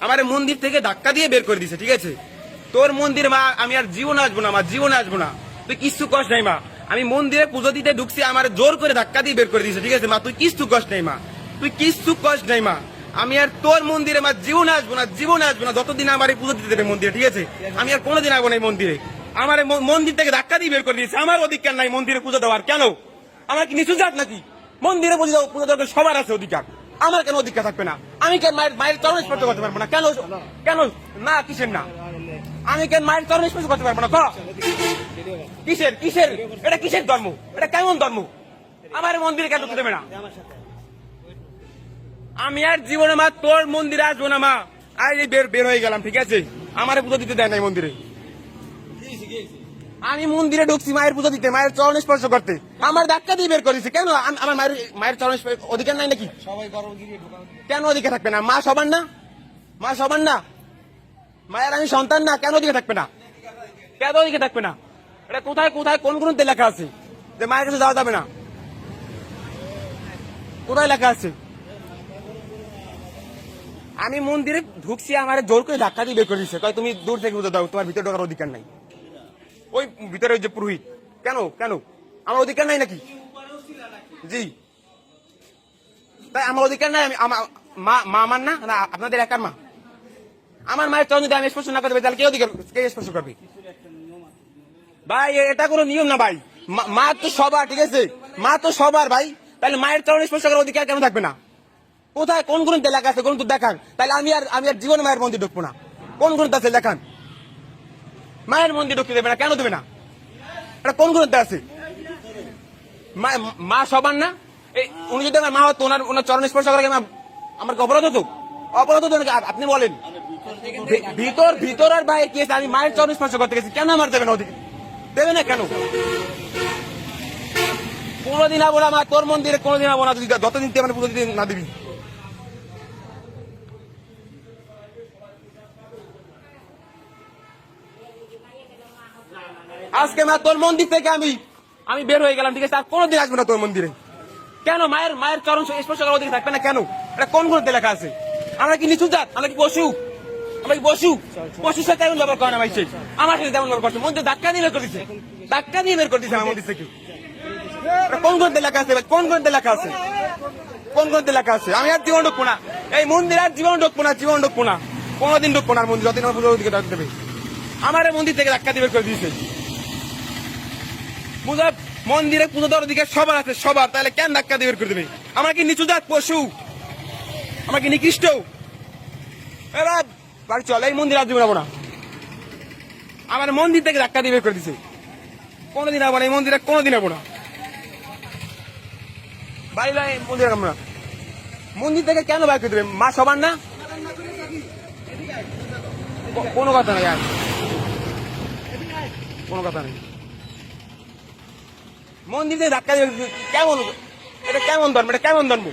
আমার মন্দির থেকে ধাক্কা দিয়ে বের করে দিছে, ঠিক আছে? তোর মন্দির মা, আমি আর জীবন আসব না, মা, জীবনে আসব না। তুই কিচ্ছু কষ্ট নাই, মা। আমি মন্দিরে পুজো দিতে ঢুকছি, আমার জোর করে ধাক্কা দিয়ে বের করে দিছে, ঠিক আছে, মা? তুই কিচ্ছু কষ্ট নাই, মা। তুই কিচ্ছু কষ্ট নাই, মা। আমি আর তোর মন্দিরে, মা, জীবন আসব না, জীবন আসব না। যতদিন আমার পুজো দিতে দেবে মন্দিরে, ঠিক আছে? আমি আর কোনোদিন আসব না মন্দিরে। আমার মন্দির থেকে ধাক্কা দিয়ে বের করে দিয়েছে। আমার অধিকার নাই মন্দিরে পুজো দেওয়ার, কেন? আমার কি নিচু নাকি? মন্দিরে পুজো পুজো দেওয়ার সবার আছে অধিকার। আমার কেন অধিকার থাকবে না? আমি কেন মায়ের মায়ের চরণ স্পর্শ করতে পারব না? কেন কেন না, কিসের না? আমি কেন মায়ের চরণ স্পর্শ করতে পারব না? কিসের কিসের এটা কিসের ধর্ম? এটা কেমন ধর্ম? আমার মন্দিরে কেন ঢুকতে দেবে না? আমি আর জীবনে মা, তোর মন্দিরে আসব না, মা। আর বের বের হয়ে গেলাম, ঠিক আছে? আমার পুজো দিতে দেয় নাই মন্দিরে। আমি মন্দিরে ঢুকছি মায়ের পুজো দিতে মায়ের চরণ স্পর্শ করতে। আমার ধাক্কা দিয়ে বের করেছে। কেন? আমার মায়ের মায়ের চরণ অধিকার নাই নাকি? কেন অধিকার থাকবে না? মা সবার না? মা সবার না? মায়ের আমি সন্তান না কেন অধিকার থাকবে না? কেন অধিকার থাকবে না? এটা কোথায় কোথায় কোন গ্রন্থে লেখা আছে? যে মায়ের কাছে যাওয়া যাবে না। কোথায় লেখা আছে? আমি মন্দিরে ঢুকছি আমার জোর করে ধাক্কা দিয়ে বের করে দিচ্ছে তুমি দূর থেকে পুজো দাও তোমার ভিতরে ঢোকার অধিকার নাই। ওই ভিতরে ওই যে পুরোহিত। কেন? কেন? আমার অধিকার নাই নাকি? জি। তাই আমার অধিকার নাই, আমি মা মা আমার না? না, আপনাদের একার মা। আমার মায়ের চরণ যদি আমি স্পর্শ না পারি, তাহলে কে অধিকার কে স্পর্শ করবে? ভাই, এটা কোনো নিয়ম না ভাই। মা- তো সবার, ঠিক আছে? মা তো সবার ভাই। তাহলে মায়ের চরণ স্পর্শ করার অধিকার কেন থাকবে না? কোথায় কোন গ্রন্থে লেখা আছে? গ্রন্থ দেখান। তাহলে আমি আর আমি আর জীবন মায়ের মন্দির ঢুকবো না। কোন গ্রন্থ আছে? দেখান। মায়ের মন্দির ঢুকতে দেবে না, কেন দেবে না? এটা কোন গ্রন্থে আছে? মা- সবার না? এই, উনি যদি আমার মা হতো, ওনার ওনার চরণ স্পর্শ করে কি আমার অপরাধ হতো? অপরাধ হতো? আপনি বলেন। ভিতর ভিতর আর বাইরে কি আছে? আমি মায়ের চরণ স্পর্শ করতে গেছি, কেন আমার দেবে না ওদিকে দেবে না কেন? কোনোদিন আবো না মা তোর মন্দিরে কোনোদিন আবো না যতদিন তুই আমার পুজো দিতে না দিবি। আজকে মা তোর মন্দির থেকে আমি আমি বের হয়ে গেলাম, ঠিক আছে? আর কোনোদিন আসব না তোর মন্দিরে। কেন? মায়ের মায়ের চরণ স্পর্শ করার অধিকার থাকবে না কেন? এটা কোন গ্রন্থে লেখা আছে? আমরা কি নিচু জাত? আমরা কি পশু? আমরা কি পশু? পশুর সাথে তেমন ব্যবহার করে না ভাই আমার সাথে তেমন ব্যবহার করছে। মন্দিরে ধাক্কা দিয়ে বের করে দিচ্ছে ধাক্কা দিয়ে বের করে দিচ্ছে আমার মন্দির থেকে। কোন গ্রন্থে লেখা আছে? কোন গ্রন্থে লেখা আছে? কোন গ্রন্থে লেখা আছে? আমি আর জীবন ঢুকবো না। এই মন্দির আর জীবন ঢুকবো না, জীবন ঢুকবো না। কোনোদিন ঢুকবো না মন্দির। যতদিন আমার পুজোর দিকে ডাক দেবে আমার মন্দির থেকে ধাক্কা দিয়ে বের করে দিয়েছে। পূজা, মন্দিরে পুজো দেওয়ার দিকে সবার আছে, সবার। তাহলে কেন ধাক্কা দিয়ে বের করে দেবে? আমরা কি নিচু জাত পশু? আমরা কি নিকৃষ্ট? এবার বাড়ি চল, এই মন্দির আর যাব না। আমার মন্দির থেকে ধাক্কা দিয়ে বের করে দিছে। কোনোদিন আবার এই মন্দিরে কোনোদিন যাব না। বাড়ি লাই মন্দির আমরা মন্দির থেকে কেন বাইর করে দেবে? মা সবার না? কোনো কথা নেই আর। কোনো কথা নেই। মন্দির ধাক্কা দিয়ে কেমন এটা কেমন ধর্ম? এটা কেমন ধর্ম?